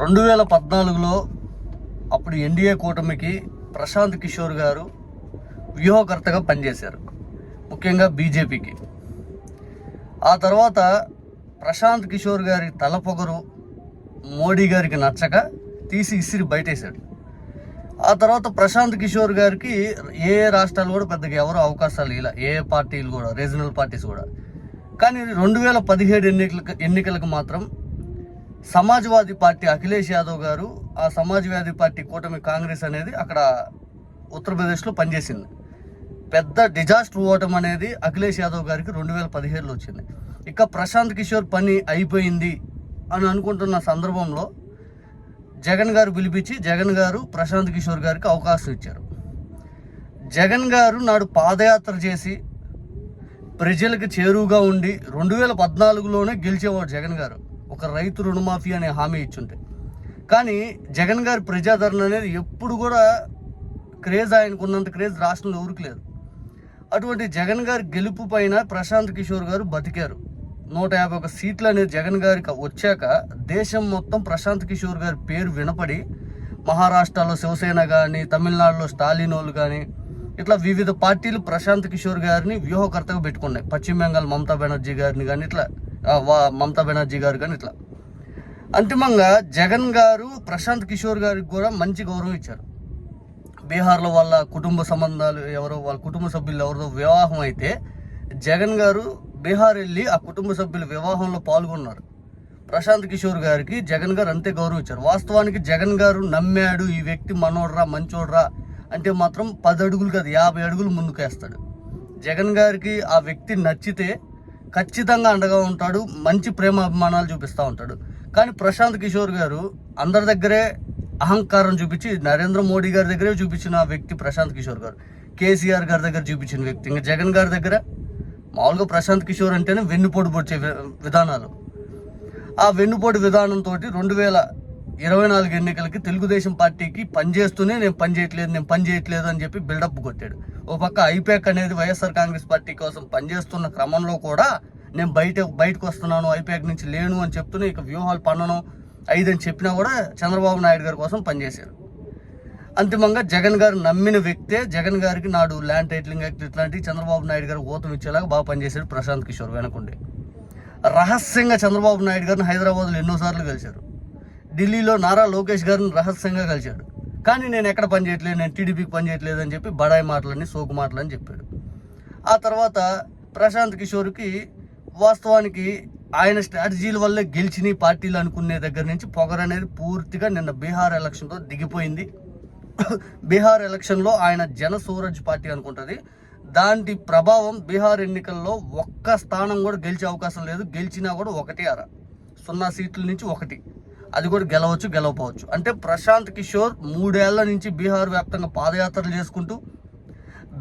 రెండు వేల పద్నాలుగులో అప్పుడు ఎన్డీఏ కూటమికి ప్రశాంత్ కిషోర్ గారు వ్యూహకర్తగా పనిచేశారు ముఖ్యంగా బీజేపీకి. ఆ తర్వాత ప్రశాంత్ కిషోర్ గారి తలపొగరు మోడీ గారికి నచ్చక తీసి ఇసిరి బయటేశాడు. ఆ తర్వాత ప్రశాంత్ కిషోర్ గారికి ఏ రాష్ట్రాలు కూడా పెద్దగా ఎవరు అవకాశాలు ఇలా ఏ పార్టీలు కూడా రీజనల్ పార్టీస్ కూడా. కానీ రెండు వేల పదిహేడు ఎన్నికలకు ఎన్నికలకు మాత్రం సమాజ్వాదీ పార్టీ అఖిలేష్ యాదవ్ గారు ఆ సమాజ్వాదీ పార్టీ కూటమి కాంగ్రెస్ అనేది అక్కడ ఉత్తరప్రదేశ్లో పనిచేసింది. పెద్ద డిజాస్టర్ ఓటం అనేది అఖిలేష్ యాదవ్ గారికి రెండు వేల పదిహేడులో వచ్చింది. ఇక ప్రశాంత్ కిషోర్ పని అయిపోయింది అని అనుకుంటున్న సందర్భంలో జగన్ గారు పిలిపించి జగన్ గారు ప్రశాంత్ కిషోర్ గారికి అవకాశం ఇచ్చారు. జగన్ గారు నాడు పాదయాత్ర చేసి ప్రజలకు చేరువుగా ఉండి రెండు వేల పద్నాలుగులోనే గెలిచేవాడు జగన్ గారు. ఒక రైతు రుణమాఫీ అనే హామీ ఇచ్చుంటే. కానీ జగన్ గారి ప్రజాదరణ అనేది ఎప్పుడు కూడా క్రేజ్ ఆయనకున్నంత క్రేజ్ రాష్ట్రంలో ఊరుకులేదు లేదు. అటువంటి జగన్ గారి గెలుపు పైన ప్రశాంత్ కిషోర్ గారు బతికారు. నూట యాభై ఒక సీట్లు అనేది జగన్ గారికి వచ్చాక దేశం మొత్తం ప్రశాంత్ కిషోర్ గారి పేరు వినపడి మహారాష్ట్రలో శివసేన కానీ తమిళనాడులో స్టాలిన్ వాళ్ళు కానీ ఇట్లా వివిధ పార్టీలు ప్రశాంత్ కిషోర్ గారిని వ్యూహకర్తగా పెట్టుకున్నాయి. పశ్చిమ బెంగాల్ మమతా బెనర్జీ గారిని కానీ ఇట్లా మమతా బెనర్జీ గారు కానీ ఇట్లా. అంతిమంగా జగన్ గారు ప్రశాంత్ కిషోర్ గారికి కూడా మంచి గౌరవం ఇచ్చారు. బీహార్లో వాళ్ళ కుటుంబ సంబంధాలు ఎవరో వాళ్ళ కుటుంబ సభ్యులు ఎవరిదో వివాహం అయితే జగన్ గారు బీహార్ వెళ్ళి ఆ కుటుంబ సభ్యుల వివాహంలో పాల్గొన్నారు. ప్రశాంత్ కిషోర్ గారికి జగన్ గారు అంతే గౌరవం ఇచ్చారు. వాస్తవానికి జగన్ గారు నమ్మాడు ఈ వ్యక్తి మనోడ్రా మంచోడ్రా అంటే మాత్రం పది అడుగులు కాదు యాభై అడుగులు ముందుకేస్తాడు. జగన్ గారికి ఆ వ్యక్తి నచ్చితే ఖచ్చితంగా అండగా ఉంటాడు మంచి ప్రేమ అభిమానాలు చూపిస్తూ ఉంటాడు. కానీ ప్రశాంత్ కిషోర్ గారు అందరి దగ్గరే అహంకారం చూపించి నరేంద్ర మోడీ గారి దగ్గరే చూపించిన వ్యక్తి ప్రశాంత్ కిషోర్ గారు. కేసీఆర్ గారి దగ్గర చూపించిన వ్యక్తి. ఇంకా జగన్ గారి దగ్గర మామూలుగా ప్రశాంత్ కిషోర్ అంటేనే వెన్నుపోటు పొడిచే వి- విధానాలు. ఆ వెన్నుపోటు విధానంతో రెండు వేల ఇరవై నాలుగు ఎన్నికలకి తెలుగుదేశం పార్టీకి పనిచేస్తూనే నేను పని చేయట్లేదు నేను పని చేయట్లేదు అని చెప్పి బిల్డప్ కొట్టాడు. ఓ పక్క ఐపాక్ అనేది వైఎస్ఆర్ కాంగ్రెస్ పార్టీ కోసం పనిచేస్తున్న క్రమంలో కూడా నేను బయట బయటకు వస్తున్నాను ఐపాక్ నుంచి లేను అని చెప్తూనే ఇక వ్యూహాలు పన్నను ఐదని చెప్పినా కూడా చంద్రబాబు నాయుడు గారి కోసం పనిచేశారు అంతిమంగా జగన్ గారు నమ్మిన వ్యక్తే జగన్ గారికి నాడు ల్యాండ్ టైటిలింగ్ యాక్ట్ ఇట్లాంటి చంద్రబాబు నాయుడు గారు ఊతం ఇచ్చేలాగా బాగా పనిచేశాడు ప్రశాంత్ కిషోర్ వెనకుండే. రహస్యంగా చంద్రబాబు నాయుడు గారిని హైదరాబాద్లో ఎన్నోసార్లు కలిశారు. ఢిల్లీలో నారా లోకేష్ గారిని రహస్యంగా కలిశాడు. కానీ నేను ఎక్కడ పని చేయట్లేదు నేను టీడీపీకి పని చేయట్లేదు అని చెప్పి బడాయి మాటలని సోకు మాటలని చెప్పాడు. ఆ తర్వాత ప్రశాంత్ కిషోర్కి వాస్తవానికి ఆయన స్ట్రాటజీల వల్లే గెలిచినాయి పార్టీలు అనుకునే దగ్గర నుంచి పొగర్ అనేది పూర్తిగా నిన్న బీహార్ ఎలక్షన్తో దిగిపోయింది. బీహార్ ఎలక్షన్లో ఆయన జన సూరజ్ పార్టీ అనుకుంటుంది. దాని ప్రభావం బీహార్ ఎన్నికల్లో ఒక్క స్థానం కూడా గెలిచే అవకాశం లేదు. గెలిచినా కూడా ఒకటి అర. సున్నా సీట్ల నుంచి ఒకటి. అది కూడా గెలవచ్చు గెలవపోవచ్చు. అంటే ప్రశాంత్ కిషోర్ మూడేళ్ళ నుంచి బీహార్ వ్యాప్తంగా పాదయాత్రలు చేసుకుంటూ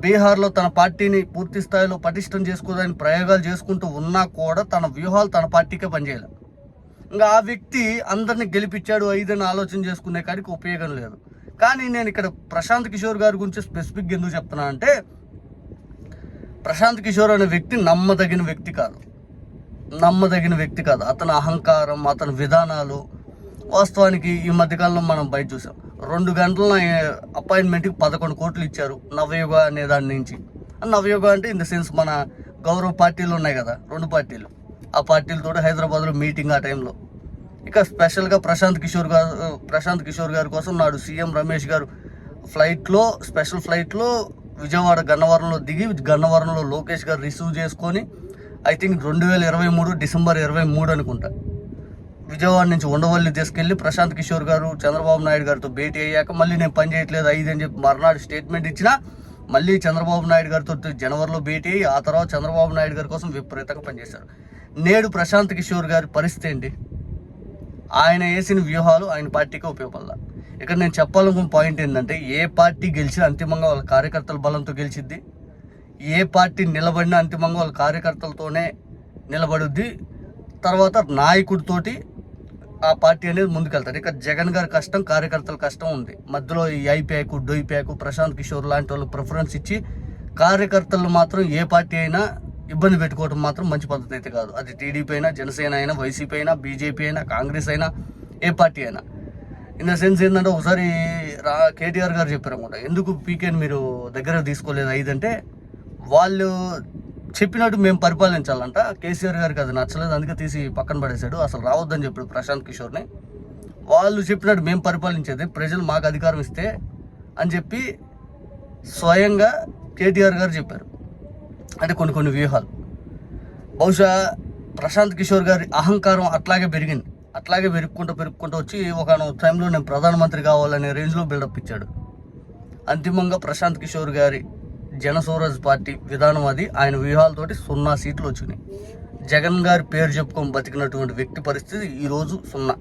బీహార్లో తన పార్టీని పూర్తి స్థాయిలో పటిష్టం చేసుకోదని ప్రయోగాలు చేసుకుంటూ ఉన్నా కూడా తన వ్యూహాలు తన పార్టీకే పనిచేయాలి. ఇంకా ఆ వ్యక్తి అందరిని గెలిపించాడు ఐదని ఆలోచన చేసుకునే కాడికి ఉపయోగం లేదు. కానీ నేను ఇక్కడ ప్రశాంత్ కిషోర్ గారి గురించి స్పెసిఫిక్గా ఎందుకు చెప్తున్నా అంటే ప్రశాంత్ కిషోర్ అనే వ్యక్తి నమ్మదగిన వ్యక్తి కాదు. నమ్మదగిన వ్యక్తి కాదు. అతని అహంకారం అతని విధానాలు వాస్తవానికి ఈ మధ్యకాలంలో మనం బయట చూసాం. రెండు గంటల అపాయింట్మెంట్కి పదకొండు కోట్లు ఇచ్చారు నవయుగ అనే దాని నుంచి. నవయుగ అంటే ఇన్ ద సెన్స్ మన గౌరవ పార్టీలు ఉన్నాయి కదా రెండు పార్టీలు. ఆ పార్టీలతో హైదరాబాద్లో మీటింగ్ ఆ టైంలో. ఇక స్పెషల్గా ప్రశాంత్ కిషోర్ గారు ప్రశాంత్ కిషోర్ గారి కోసం నాడు సీఎం రమేష్ గారు ఫ్లైట్లో స్పెషల్ ఫ్లైట్లో విజయవాడ గన్నవరంలో దిగి గన్నవరంలో లోకేష్ గారు రిసీవ్ చేసుకొని ఐ థింక్ రెండు వేల ఇరవై మూడు డిసెంబర్ ఇరవై మూడు అనుకుంటా. విజయవాడ నుంచి ఉండవల్లి తీసుకెళ్ళి ప్రశాంత్ కిషోర్ గారు చంద్రబాబు నాయుడు గారితో భేటీ అయ్యాక మళ్ళీ నేను పని చేయట్లేదు ఐదు అని చెప్పి మర్నాడు స్టేట్మెంట్ ఇచ్చినా మళ్ళీ చంద్రబాబు నాయుడు గారితో జనవరిలో భేటీ అయ్యి ఆ తర్వాత చంద్రబాబు నాయుడు గారి కోసం విపరీతంగా పనిచేశారు. నేడు ప్రశాంత్ కిషోర్ గారి పరిస్థితి ఏంటి? ఆయన వేసిన వ్యూహాలు ఆయన పార్టీకి ఉపయోగపడాల. ఇక్కడ నేను చెప్పాలనుకున్న పాయింట్ ఏంటంటే ఏ పార్టీ గెలిచినా అంతిమంగా వాళ్ళ కార్యకర్తల బలంతో గెలిచిద్ది. ఏ పార్టీ నిలబడినా అంతిమంగా వాళ్ళ కార్యకర్తలతోనే నిలబడుద్ది. తర్వాత నాయకుడితోటి ఆ పార్టీ అనేది ముందుకెళ్తారు. ఇక జగన్ గారి కష్టం కార్యకర్తల కష్టం ఉంది. మధ్యలో ఈ ఐపీఐకు డొయ్ప్యాక్ ప్రశాంత్ కిషోర్ లాంటి వాళ్ళు ప్రిఫరెన్స్ ఇచ్చి కార్యకర్తలు మాత్రం ఏ పార్టీ అయినా ఇబ్బంది పెట్టుకోవడం మాత్రం మంచి పద్ధతి అయితే కాదు. అది టీడీపీ అయినా జనసేన అయినా వైసీపీ అయినా బీజేపీ అయినా కాంగ్రెస్ అయినా ఏ పార్టీ అయినా. ఇన్ ద సెన్స్ ఏంటంటే ఒకసారి రా కేటీఆర్ గారు చెప్పారు అనమాట ఎందుకు పీకేని మీరు దగ్గర తీసుకోలేదు? ఐదు వాళ్ళు చెప్పినట్టు మేము పరిపాలించాలంట. కేసీఆర్ గారికి అది నచ్చలేదు. అందుకే తీసి పక్కన పడేశాడు. అసలు రావద్దని చెప్పాడు ప్రశాంత్ కిషోర్ని. వాళ్ళు చెప్పినట్టు మేము పరిపాలించేది ప్రజలు మాకు అధికారం ఇస్తే అని చెప్పి స్వయంగా కేటీఆర్ గారు చెప్పారు. అంటే కొన్ని కొన్ని వ్యూహాలు. బహుశా ప్రశాంత్ కిషోర్ గారి అహంకారం అట్లాగే పెరిగింది. అట్లాగే పెరుక్కుంటూ పెరుక్కుంటూ వచ్చి ఒక టైంలో నేను ప్రధానమంత్రి కావాలనే రేంజ్లో బిల్డప్ ఇచ్చాడు. అంతిమంగా ప్రశాంత్ కిషోర్ గారి జనస్వరాజ్ పార్టీ విధానం అది. ఆయన వ్యూహాలతోటి సున్నా సీట్లు వచ్చినాయి. జగన్ గారి పేరు చెప్పుకొని బతికినటువంటి వ్యక్తి పరిస్థితి ఈరోజు సున్నా.